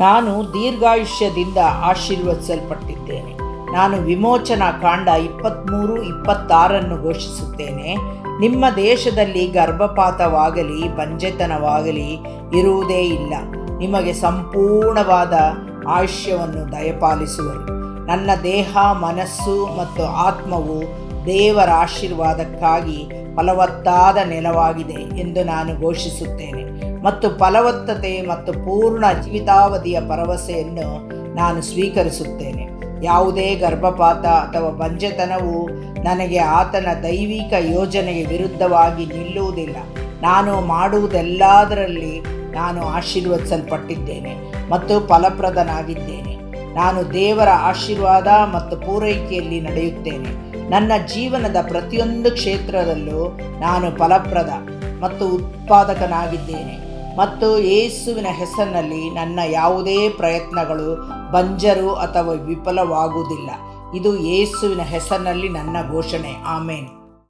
ನಾನು ದೀರ್ಘಾಯುಷ್ಯದಿಂದ ಆಶೀರ್ವದಿಸಲ್ಪಟ್ಟಿದ್ದೇನೆ. ನಾನು ವಿಮೋಚನಾ ಕಾಂಡ ಇಪ್ಪತ್ತ್ಮೂರು ಇಪ್ಪತ್ತಾರನ್ನು ಘೋಷಿಸುತ್ತೇನೆ. ನಿಮ್ಮ ದೇಶದಲ್ಲಿ ಗರ್ಭಪಾತವಾಗಲಿ ಪಂಜೆತನವಾಗಲಿ ಇರುವುದೇ ಇಲ್ಲ. ನಿಮಗೆ ಸಂಪೂರ್ಣವಾದ ಆಯುಷ್ಯವನ್ನು ದಯಪಾಲಿಸುವರು. ನನ್ನ ದೇಹ, ಮನಸ್ಸು ಮತ್ತು ಆತ್ಮವು ದೇವರ ಆಶೀರ್ವಾದಕ್ಕಾಗಿ ಫಲವತ್ತಾದ ನೆಲವಾಗಿದೆ ಎಂದು ನಾನು ಘೋಷಿಸುತ್ತೇನೆ. ಮತ್ತು ಫಲವತ್ತತೆ ಮತ್ತು ಪೂರ್ಣ ಜೀವಿತಾವಧಿಯ ಭರವಸೆಯನ್ನು ನಾನು ಸ್ವೀಕರಿಸುತ್ತೇನೆ. ಯಾವುದೇ ಗರ್ಭಪಾತ ಅಥವಾ ಬಂಜೆತನವು ನನಗೆ ಆತನ ದೈವಿಕ ಯೋಜನೆಗೆ ವಿರುದ್ಧವಾಗಿ ನಿಲ್ಲುವುದಿಲ್ಲ. ನಾನು ಮಾಡುವುದೆಲ್ಲದರಲ್ಲಿ ನಾನು ಆಶೀರ್ವದಿಸಲ್ಪಟ್ಟಿದ್ದೇನೆ ಮತ್ತು ಫಲಪ್ರದನಾಗಿದ್ದೇನೆ. ನಾನು ದೇವರ ಆಶೀರ್ವಾದ ಮತ್ತು ಪೂರೈಕೆಯಲ್ಲಿ ನಡೆಯುತ್ತೇನೆ. ನನ್ನ ಜೀವನದ ಪ್ರತಿಯೊಂದು ಕ್ಷೇತ್ರದಲ್ಲೂ ನಾನು ಫಲಪ್ರದ ಮತ್ತು ಉತ್ಪಾದಕನಾಗಿದ್ದೇನೆ. ಮತ್ತು ಯೇಸುವಿನ ಹೆಸರಿನಲ್ಲಿ ನನ್ನ ಯಾವುದೇ ಪ್ರಯತ್ನಗಳು ಬಂಜರು ಅಥವಾ ವಿಫಲವಾಗುವುದಿಲ್ಲ. ಇದು ಯೇಸುವಿನ ಹೆಸರಿನಲ್ಲಿ ನನ್ನ ಘೋಷಣೆ. ಆಮೇನ್.